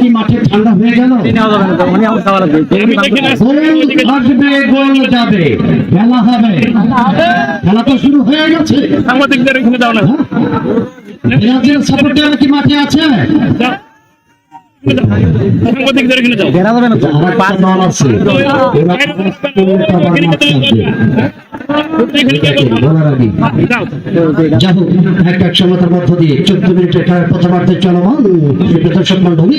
কি মাঠে ঠান্ডা হয়ে গেল? আমি দেখি না গোল আসবে গোল যাবে খেলা হবে। খেলা তো শুরু হয়ে গেছে। সাংবাদিকদের এখানে দাও না। ব্রাজিল সাপোর্টার কি মাঠে আছে? মধ্য দিয়ে চোদ্দ মিনিটের খেলার প্রথমার্ধে চলমান। দর্শক মন্ডলী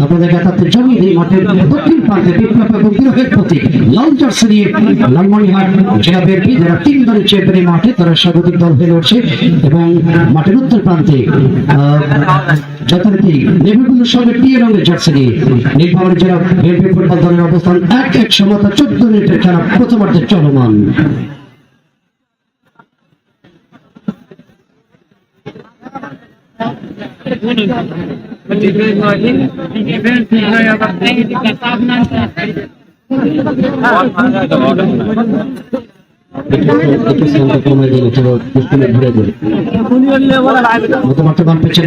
আপনাদের দেখাতে জমি মাঠের দক্ষিণ প্রান্তে বিপ্লব এবং বিরোহের প্রতি লাল জার্সি নিয়ে লালমনিহাট জেলা বিএনপি যারা তিন দলের চেয়ারম্যান মাঠে তারা স্বাগতিক দল হয়ে উঠছে এবং মাঠের উত্তর প্রান্তে যথারীতি নেভিগুলোর সঙ্গে রঙের জার্সি নিয়ে জেলা বিএনপি ফুটবল দলের অবস্থান এক এক সমতা চোদ্দ মিনিটের খেলা প্রথমার্ধে চলমান। মতামত বান পেছেন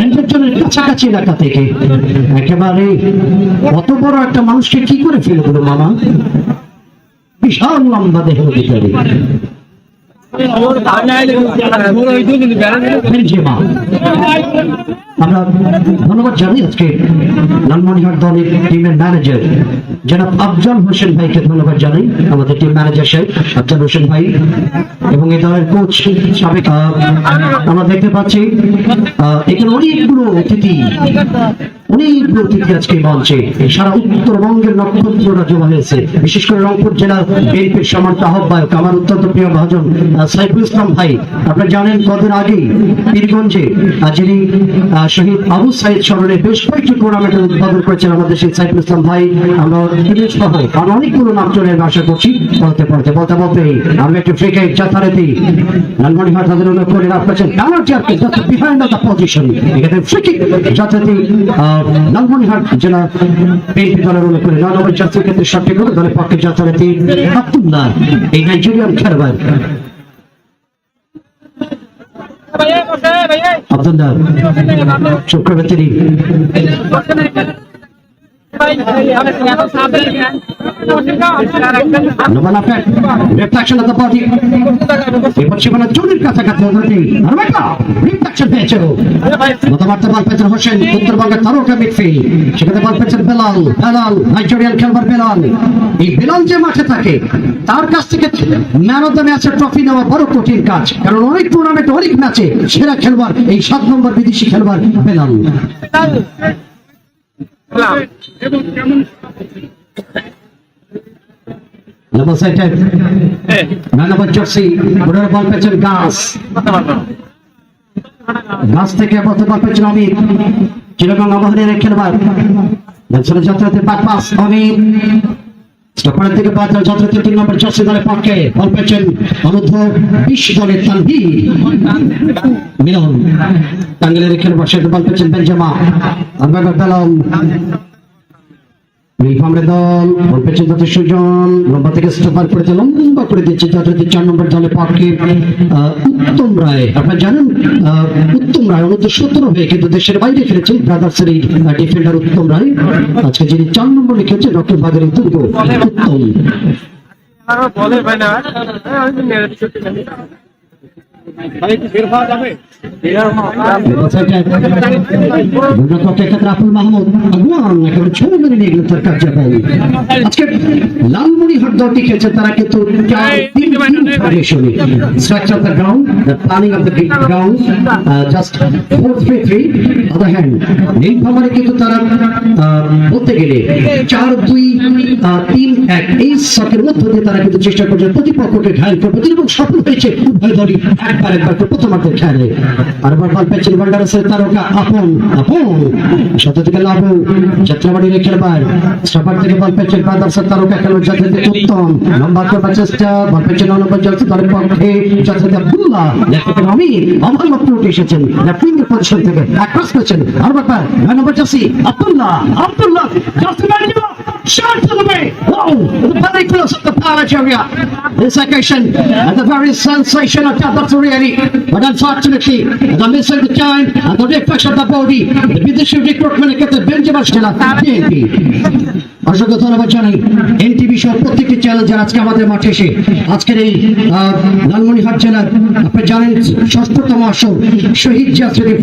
বেঞ্চের কাছাকাছি এলাকা থেকে। একেবারে অত বড় একটা মানুষকে কি করে ফেলে দিল মামা? বিশাল লম্বা দেহের বেঞ্জেমা আমরা ধন্যবাদ জানাই আজকে লালমনিহাট দলের টিমের ম্যানেজার জনাব আফজাল হোসেন ভাইকে ধন্যবাদ জানাই, আমাদের টিম ম্যানেজার সাহেব আফজাল হোসেন ভাই এবং এই দলের কোচ সাবেক আমরা দেখতে পাচ্ছি এখানে অনেকগুলো অতিথি অনেকগুলো অতিথি আজকে মঞ্চে। সারা উত্তরবঙ্গের নক্ষত্ররা জমা হয়েছে। বিশেষ করে রংপুর বিএনপির সমান্ত আহ্বায়ক আমার অত্যন্ত প্রিয় আহ, সাইফুল ইসলাম ভাই। আপনারা জানেন কদিন আগেই পীরগঞ্জে যিনি শহীদ আবু সাইদ স্মরণে বেশ কয়েকটি টুর্নামেন্টের উদ্বোধন করেছেন আমাদের সেই সাইফুল ইসলাম ভাই। আমরা অনেকগুলো নাম চলে আশা করছি। বলতে বলতে বলতে বলতে আমরা একটু ফ্রিকে যথারীতি। লালমনিহাট তাদের অনুরোধ করে বিহাইন্ড দ্য পজিশন এখানে ফ্রিকিক যথারীতি জেলা দলের অনুরোধ করে নম্বর জাতীয় ক্ষেত্রে সঠিক দলের পক্ষে যথারীতি আব্দুল্লাহ এই নাইজেরিয়ান খেলোয়াড়। আব্দুল্লাহ চক্রবর্তী Number এই বেলাল যে মাঠে থাকে, তার কাছ থেকে ম্যান অফ ট্রফি নেওয়া বড় কঠিন কাজ। কারণ অনেক টুর্নামেন্টে অনেক ম্যাচে সেরা খেলবার এই সাত নম্বর বিদেশি খেলবার বেলাল। গাছ গাছ থেকে বলতে বল পেয়েছেন অমিত। চিরগং খেলবার যাত্রাতে বাদ পাস অমিত। স্টপারের থেকে বাদ যাত্রাতে তিন নম্বর জার্সি দলের পক্ষে বল পেয়েছেন অনুদ্ধ বিশ দলের তানভি মিলন। টাঙ্গিলের খেলে বসে বল পেয়েছেন বেঞ্জামা। আরবাগার বেলম নীলফামড়ে দল বল পেয়েছে যাতে সুজন লম্বা থেকে স্টপার করেছে লম্বা করে দিচ্ছে যাতে চার নম্বর দলের পক্ষে আহ, উত্তম রায়। আপনারা জানেন উত্তম রায় অনূর্ধ্ব সতেরো হয়ে কিন্তু দেশের বাইরে খেলেছে ব্রাদার্সের এই ডিফেন্ডার উত্তম রায়। আজকে যিনি চার নম্বরে খেলছে ডক্টর বাজারে দুর্গ উত্তম। হট আজকে লালমনিহাট দলটি খেলছে তারা কিন্তু চার তিন তিন ফরমেশনে structure of the ground the planning of the ground just four three three other কিন্তু তারা বলতে গেলে চার, দুই তিন, এক, এই শখের মধ্য দিয়ে তারা কিন্তু চেষ্টা করছে প্রতিপক্ষকে ঘায়ল করে প্রতিপক্ষ সফল হয়েছে উভয় দলই, একবার একবার করে প্রথমার্ধের খেলে আরেকবার বল পেয়েছেন ওয়ান্ডারাসের তারকা আপন আপন সাথে থেকে লাভু যাত্রাবাড়ি রেখে বার থেকে বল পেয়েছেন ব্রাদার্সের তারকা খেলোয়াড় যাতে উত্তম। লম্বা করবার চেষ্টা বল পেয়েছেন অনবর জলসে দলের পক্ষে যাতে আব্দুল্লাহ লেফট থেকে আমি অভাব উঠে এসেছেন লেফট পজিশন থেকে অ্যাক্রস করেছেন আর ব্যাপার নয় নম্বর জার্সি আব্দুল্লাহ আব্দুল্লাহ জার্সি বাইরে Shot to the way! Wow! Very close at the Palace area. This occasion, and the very sensational cut of really. But unfortunately, the miss of the time and the reflex of the body, the British recruitment ক্ষেত্রে বেঞ্জামার খেলা BNP অসংখ্য ধন্যবাদ জানাই। NTV সহ প্রত্যেকটি channel যারা আজকে আমাদের মাঠে এসে আজকের এই আহ, লালমনিরহাট জেলার আপনি জানেন ষষ্ঠতম শহীদ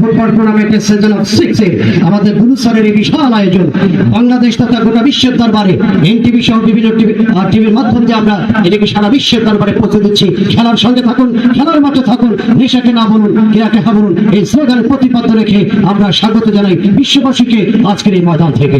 ফুটবল টুর্নামেন্টের সিজন অফ সিক্স আমাদের গুরুসরের এই বিশাল আয়োজন। বাংলাদেশ তথা গোটা বিশ্বের দরবারে এনটিভি সহ বিভিন্ন টিভি টিভির মাধ্যম আমরা এটাকে সারা বিশ্বের দরবারে পৌঁছে দিচ্ছি। খেলার সঙ্গে থাকুন খেলার মাঠে থাকুন নেশাকে না বলুন ক্রীড়াকে বলুন এই প্রতিপাদ্য রেখে আমরা স্বাগত জানাই বিশ্ববাসীকে আজকের এই ময়দান থেকে।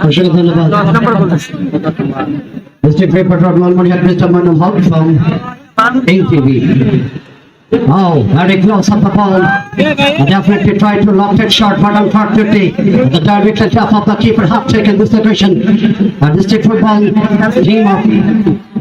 হয় ধন্যবাদ District Reporter of Lalmanihat, Mr. Manu Hawk from NTV. Oh, very close up the ball. Definitely tried to lock it short, but unfortunately, the director half of the keeper have taken this occasion. And District Football team of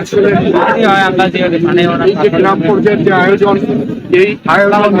আসলে এই যে গ্রাম পর্যায়ের যে আয়োজন এই আয়োজন এবং